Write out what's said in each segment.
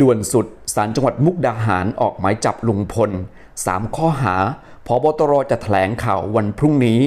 ด่วนสุดศาลจังหวัดมุกดาหารออกหมายจับลุงพล 3 ข้อหาพบตรจะแถลงข่าววันพรุ่งนี้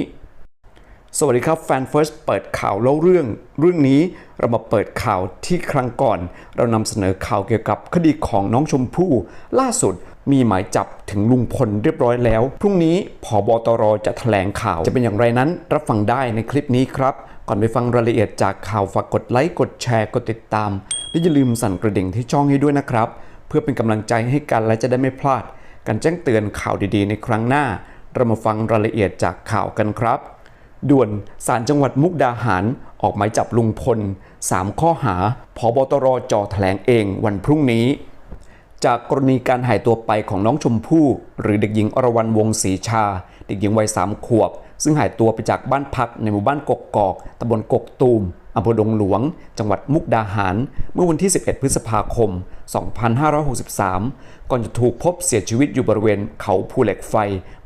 สวัสดีครับแฟนเฟิร์สเปิดข่าวเล่าเรื่อง เรื่องนี้เรามาเปิดข่าวที่ครั้งก่อน เรานำเสนอข่าวเกี่ยวกับคดีของน้องชมพู่ ล่าสุดมีหมายจับถึงลุงพลเรียบร้อยแล้ว พรุ่งนี้ผบตรจะแถลงข่าว จะเป็นอย่างไรนั้น รับฟังได้ในคลิปนี้ครับ ก่อนไปฟังรายละเอียดจากข่าวฝากกดไลค์กดแชร์กดติดตาม และอย่าลืมสั่นกระดิ่งที่ช่องให้ด้วยนะครับ เพื่อเป็นกำลังใจให้กันและจะได้ไม่พลาด การแจ้งเตือนข่าวดีๆ ในครั้งหน้า เรามาฟังรายละเอียดจากข่าวกันครับ ด่วนศาลจังหวัดมุกดาหาร ออกหมายจับลุงพล 3 ข้อหาพบตรจอแถลงเองวันพรุ่งนี้จากกรณีการหายตัวไปของน้องชมพู่หรือเด็กหญิงอรวรรณวงศรีชา เด็กหญิงวัยสามขวบ ซึ่งหายตัวไปจากบ้านพักในหมู่บ้านกกกอกตำบลกกตูม อำเภอดงหลวง จังหวัดมุกดาหาร เมื่อวันที่ 11 พฤษภาคม 2563 ก่อนจะถูกพบเสียชีวิตอยู่บริเวณเขาภูเหล็กไฟ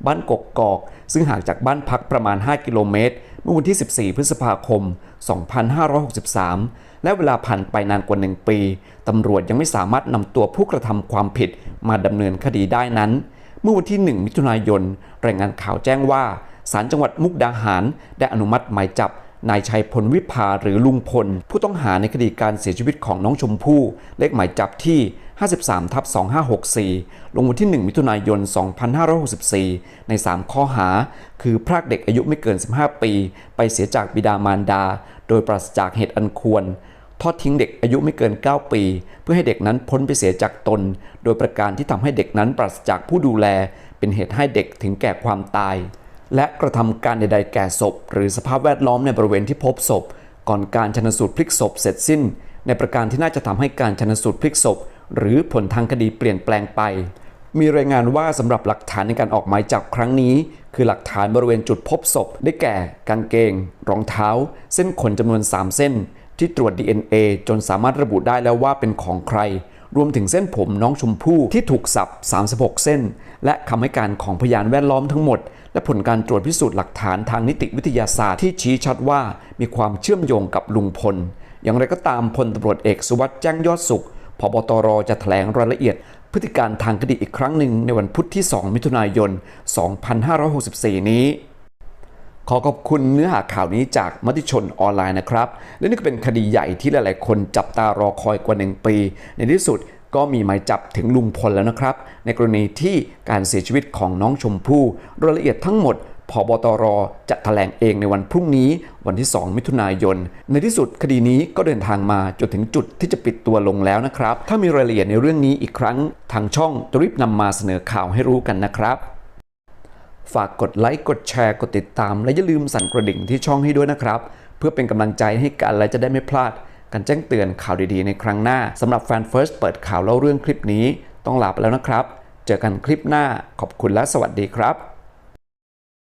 บ้านกกกอก ซึ่งห่างจากบ้านพักประมาณ 5 กิโลเมตร เมื่อวันที่ 14 พฤษภาคม 2563 และเวลาผ่านไปนานกว่า 1 ปี ตำรวจยังไม่สามารถนำตัวผู้กระทำความผิดมาดำเนินคดีได้นั้น เมื่อวันที่ 1 มิถุนายน รายงานข่าวแจ้งว่าศาลจังหวัดมุกดาหาร ได้อนุมัติหมายจับ นายชัยพลวิภาหรือลุงพล ผู้ต้องหาในคดีการเสียชีวิตของน้องชมพู่ เลขหมายจับที่ 53ทับ2564 ลงวันที่ 1 มิถุนายน 2564 ใน 3 ข้อหา คือพรากเด็กอายุไม่เกิน 15 ปี ไปเสียจากบิดามารดา โดยปราศจากเหตุอันควร ทอดทิ้งเด็กอายุไม่เกิน 9 ปี เพื่อให้เด็กนั้นพ้นไปเสียจากตน โดยประการที่ทำให้เด็กนั้นปราศจากผู้ดูแล เป็นเหตุให้เด็กถึงแก่ความตาย และกระทำการใด ๆ แก่ศพ หรือสภาพแวดล้อมในบริเวณที่พบศพ ก่อนการชนสูตรพลิกศพเสร็จสิ้น ในประการที่น่าจะทำให้การชนสูตรพลิกศพ หรือผลทางคดีเปลี่ยนแปลงไป มีรายงานว่าสำหรับหลักฐานในการออกหมายจับครั้งนี้ คือหลักฐานบริเวณจุดพบศพ ได้แก่กางเกง รองเท้า เส้นขนจำนวน 3 เส้น ที่ตรวจ DNA จนสามารถระบุได้แล้วว่าเป็นของใคร รวมถึงเส้นผมน้องชมพู่ที่ถูกสับ 36 เส้น และคำให้การของพยานแวดล้อมทั้งหมด และผลการตรวจพิสูจน์หลักฐานทางนิติวิทยาศาสตร์ที่ชี้ชัดว่ามีความเชื่อมโยงกับลุงพล อย่างไรก็ตามพลตำรวจเอกสุวัสด์แจ้งยอดสุขพบตรจะแถลงรายละเอียด พฤติการทางคดีอีกครั้งหนึ่งในวันพุธที่ 2 มิถุนายน 2564 นี้ ขอขอบคุณเนื้อหาข่าวนี้จากมติชนออนไลน์นะครับ และนี่ก็เป็นคดีใหญ่ที่หลาย ๆ คนจับตารอคอยกว่า1ปี ในที่สุดก็มีหมายจับถึงลุงพลแล้วนะครับ ในกรณีที่การเสียชีวิตของน้องชมพู่รายละเอียดทั้งหมดพบตรจะแถลงเองในวันพรุ่งนี้วันที่ 2 มิถุนายน ในที่สุดคดีนี้ก็เดินทางมาจนถึงจุดที่จะปิดตัวลงแล้วนะครับ ถ้ามีรายละเอียดในเรื่องนี้อีกครั้ง ทางช่องจะรีบนำมาเสนอข่าวให้รู้กันนะครับ ฝากกดไลค์กดแชร์กดติดตาม และอย่าลืมสั่นกระดิ่งที่ช่องให้ด้วยนะครับ เพื่อเป็นกำลังใจให้กันและจะได้ไม่พลาดการแจ้งเตือนข่าวดีๆ ในครั้งหน้าสำหรับแฟนเฟิร์สเปิดข่าวเล่าเรื่องคลิปนี้ ต้องลาไปแล้วนะครับ เจอกันคลิปหน้าขอบคุณและสวัสดีครับ